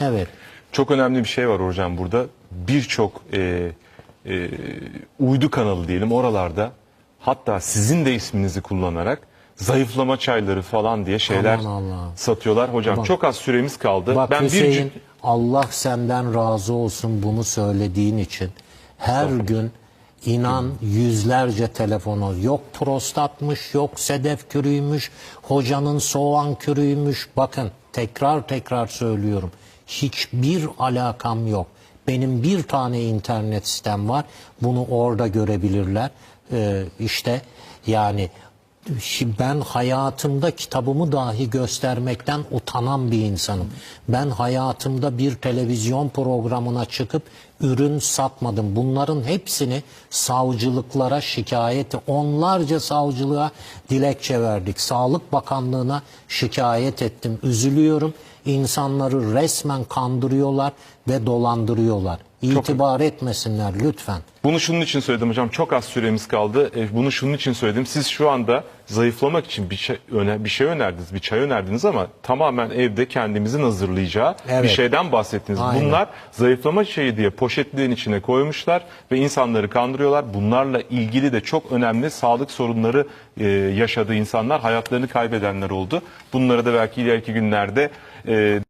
Evet. Çok önemli bir şey var hocam burada. Birçok e, e, uydu kanalı diyelim oralarda hatta sizin de isminizi kullanarak zayıflama çayları falan diye şeyler Aman Allah'ım. satıyorlar. Hocam Bak- çok az süremiz kaldı. Bak ben bir Hüseyin cü- Allah senden razı olsun bunu söylediğin için. Her gün inan yüzlerce telefonu yok prostatmış yok sedef kürüymüş hocanın soğan kürüymüş bakın tekrar tekrar söylüyorum hiçbir alakam yok benim bir tane internet sitem var bunu orada görebilirler Ee, işte yani ben hayatımda kitabımı dahi göstermekten utanan bir insanım. Ben hayatımda bir televizyon programına çıkıp ürün satmadım. Bunların hepsini savcılıklara şikayet, onlarca savcılığa dilekçe verdik. Sağlık Bakanlığı'na şikayet ettim. Üzülüyorum. İnsanları resmen kandırıyorlar ve dolandırıyorlar. İtibar etmesinler lütfen. Bunu şunun için söyledim hocam. Çok az süremiz kaldı. E, bunu şunun için söyledim. Siz şu anda zayıflamak için bir şey, öne, bir şey önerdiniz, bir çay önerdiniz ama tamamen evde kendimizin hazırlayacağı bir Evet. şeyden bahsettiniz. Aynen. Bunlar zayıflama çayı diye poşetlerin içine koymuşlar ve insanları kandırıyorlar. Bunlarla ilgili de çok önemli sağlık sorunları e, yaşadığı insanlar, hayatlarını kaybedenler oldu. Bunları da belki ileriki günlerde e,